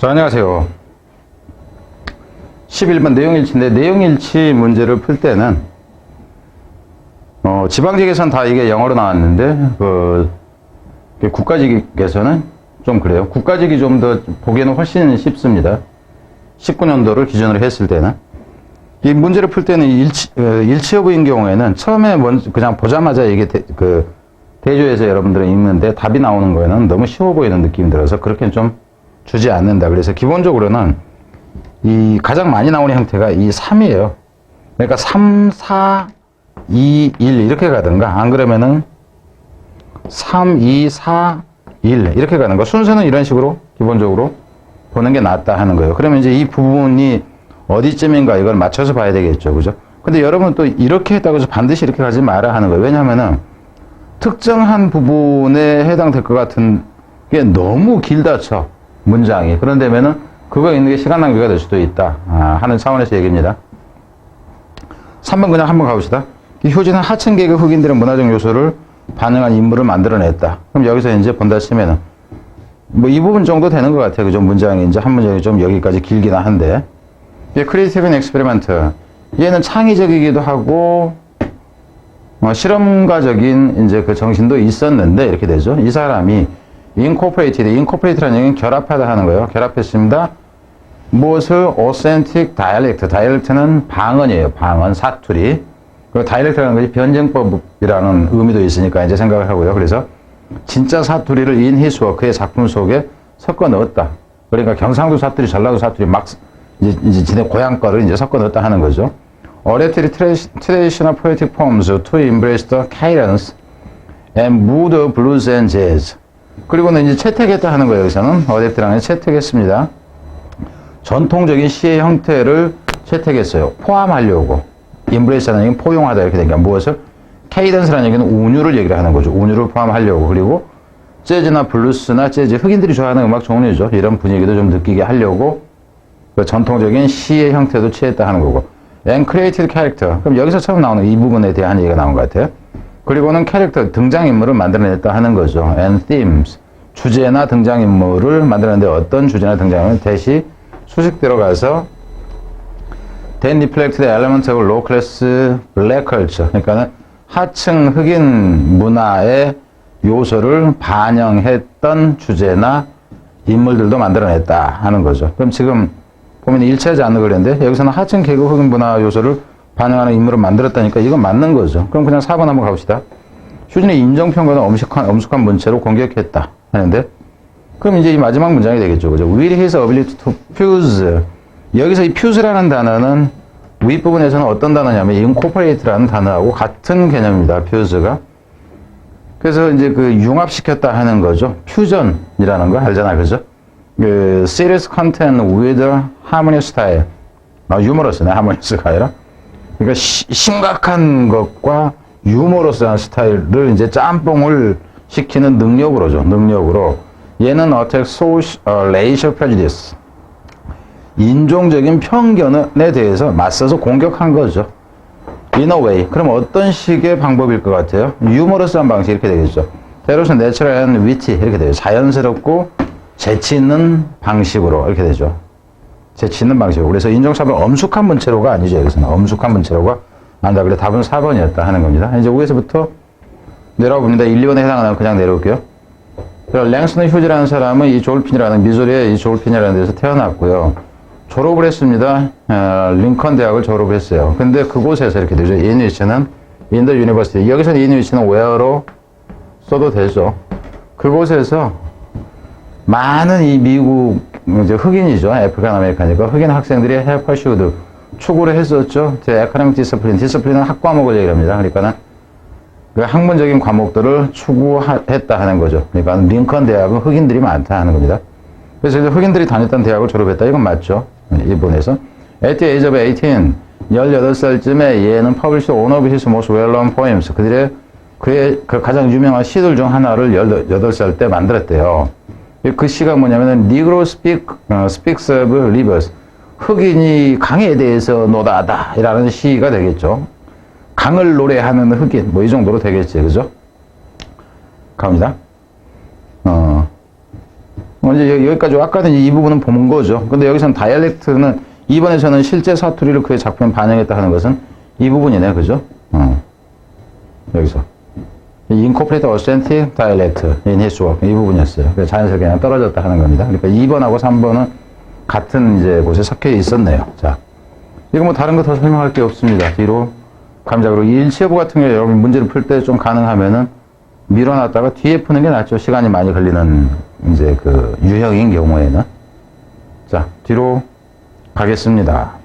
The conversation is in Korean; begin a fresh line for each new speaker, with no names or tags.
자, 안녕하세요. 11번 내용일치인데, 내용일치 문제를 풀 때는, 어, 지방직에서는 다 이게 영어로 나왔는데, 그, 국가직에서는 좀 그래요. 국가직이 좀 더 보기에는 훨씬 쉽습니다. 19년도를 기준으로 했을 때는. 이 문제를 풀 때는 일치, 어, 일치 여부인 경우에는 처음에 먼저 그냥 보자마자 이게 대, 그, 대조해서 여러분들은 읽는데 답이 나오는 거에는 너무 쉬워 보이는 느낌이 들어서 그렇게 좀 주지 않는다. 그래서 기본적으로는 이 가장 많이 나오는 형태가 이 3이에요. 그러니까 3, 4, 2, 1 이렇게 가든가 안 그러면은 3, 2, 4, 1 이렇게 가는 거. 순서는 이런 식으로 기본적으로 보는 게 낫다 하는 거예요. 그러면 이제 이 부분이 어디쯤인가 이걸 맞춰서 봐야 되겠죠. 그죠? 근데 여러분 또 이렇게 했다고 해서 반드시 이렇게 가지 마라 하는 거예요. 왜냐면은 특정한 부분에 해당될 것 같은 게 너무 길다 쳐. 문장이. 그런데면은 그거 있는 게 시간 낭비가 될 수도 있다. 아, 하는 차원에서 얘기입니다. 3번 그냥 한번 가봅시다. 이 효진은 하층 계급 흑인들의 문화적 요소를 반영한 인물을 만들어냈다. 그럼 여기서 이제 본다 치면은 뭐 이 부분 정도 되는 것 같아요. 그죠? 문장이 이제 한 문장이 좀 여기까지 길긴 한데. 이 크리에이티브 엑스페리먼트. 얘는 창의적이기도 하고 어, 실험가적인 이제 그 정신도 있었는데 이렇게 되죠. 이 사람이 incorporated, incorporated라는 얘기는 결합하다 하는 거예요. 결합했습니다. 무엇을 authentic dialect, dialect는 방언이에요. 방언, 사투리. 그 dialect라는 것이 변증법이라는 의미도 있으니까 이제 생각을 하고요. 그래서 진짜 사투리를 work, 그의 작품 속에 섞어 넣었다. 그러니까 경상도 사투리, 전라도 사투리 막 이제, 이제 지네 고향 거를 이제 섞어 넣었다 하는 거죠. Oratory traditional poetic poems to embrace the cadence and mood of blues and jazz. 그리고는 이제 채택했다 하는 거예요. 여기서는 어댑트라는 게 채택했습니다. 전통적인 시의 형태를 채택했어요. 포함하려고. embrace라는 얘기는 포용하다 이렇게 되니까 무엇을? cadence라는 얘기는 운율을 얘기를 하는 거죠. 운율을 포함하려고. 그리고 재즈나 블루스나 재즈, 흑인들이 좋아하는 음악 종류죠. 이런 분위기도 좀 느끼게 하려고 그 전통적인 시의 형태도 취했다 하는 거고. and created character. 그럼 여기서 처음 나오는 이 부분에 대한 얘기가 나온 것 같아요. 그리고는 캐릭터, 등장인물을 만들어냈다 하는 거죠. and themes. 주제나 등장인물을 만들었는데 어떤 주제나 등장인물 대시 수식 들어가서 then reflect the element of low class black culture. 그러니까는 하층 흑인 문화의 요소를 반영했던 주제나 인물들도 만들어냈다 하는 거죠. 그럼 지금 보면 일치하지 않는 그랬는데 여기서는 하층 계급 흑인 문화 요소를 반영하는 인물을 만들었다니까 이건 맞는 거죠. 그럼 그냥 4번 한번 가봅시다. 휴진의 인정평가는 엄숙한, 엄숙한 문체로 공격했다 하는데 그럼 이제 이 마지막 문장이 되겠죠. 그죠? Will his ability to fuse. 여기서 이 fuse라는 단어는 윗부분에서는 어떤 단어냐면 incorporate라는 단어하고 같은 개념입니다. fuse가. 그래서 이제 그 융합시켰다 하는 거죠. 퓨전이라는 거 알잖아. 그죠? 그 serious content with harmonious style. 아, 유머러스네. harmonious가 아니라. 그러니까 시, 심각한 것과 유머러스한 스타일을 이제 짬뽕을 시키는 능력으로죠. 능력으로. 얘는 어택 소시, 어, 레이셔 프레지디스. 인종적인 편견에 대해서 맞서서 공격한 거죠. In a way. 그럼 어떤 식의 방법일 것 같아요? 유머러스한 방식 이렇게 되겠죠. 때로는 내추럴 앤 위티 이렇게 돼요. 자연스럽고 재치 있는 방식으로 이렇게 되죠. 재치 있는 방식으로. 그래서 인종차별 엄숙한 문체로가 아니죠. 여기서는 엄숙한 문체로가 안다. 그래 답은 4번이었다 하는 겁니다. 이제 위에서부터 내려와 봅니다. 1, 2번에 해당하는 그냥 내려올게요. 랭스너 휴즈라는 사람은 이 조울핀이라는 미소리의 이 조울핀이라는 데서 태어났고요. 졸업을 했습니다. 어, 링컨 대학을 졸업을 했어요. 근데 그곳에서 이렇게 되죠. 인 위치는 인더 유니버시티. 여기서는 인 위치는 where로 써도 되죠. 그곳에서 많은 이 미국 이제 흑인이죠. 아프리칸 아메리카니까 흑인 학생들이 해퍼슈드 추구를 했었죠. 제 에코노믹 디스플린. 디스플린은 학과목을 얘기합니다. 그러니까는 그 학문적인 과목들을 추구했다 하는 거죠. 그러니까 링컨 대학은 흑인들이 많다 하는 겁니다. 그래서 이제 흑인들이 다녔던 대학을 졸업했다. 이건 맞죠. 일본에서. At the age of 18, 18살쯤에 얘는 published one of his most well-known poems. 그들의 그의 그 가장 유명한 시들 중 하나를 18살 때 만들었대요. 그 시가 뭐냐면은 Negro speak, 어, speaks of rivers. 흑인이 강에 대해서 노다하다. 이라는 시가 되겠죠. 강을 노래하는 흑인. 뭐 이 정도로 되겠지. 그죠? 갑니다. 어. 이제 여- 여기까지 아까는 이 부분은 본 거죠. 근데 여기서는 다이얼렉트는 이번에서는 실제 사투리를 그의 작품에 반영했다 하는 것은 이 부분이네, 그죠? 어. 여기서. Incorporate authentic dialect in his work. 이 부분이었어요. 그래서 자연스럽게 그냥 떨어졌다 하는 겁니다. 그러니까 2번하고 3번은 같은 이제 곳에 섞여 있었네요. 자. 이거 뭐 다른 거 더 설명할 게 없습니다. 뒤로 이 일치 여부 같은 경우에 여러분 문제를 풀 때 좀 가능하면은 밀어놨다가 뒤에 푸는 게 낫죠. 시간이 많이 걸리는 이제 그 유형인 경우에는. 자, 뒤로 가겠습니다.